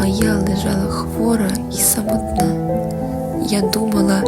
а я лежала хвора і самотна. Я думала,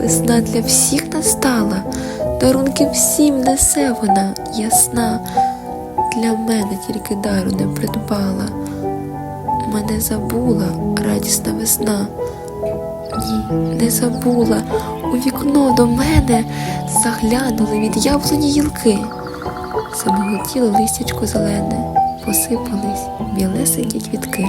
весна для всіх настала, дарунки всім несе вона ясна. Для мене тільки дару не придбала. Мене забула радісна весна. Ні, не забула. У вікно до мене заглянули від яблуні гілки. Замиготіло листячко зелене, посипались білесенькі квітки.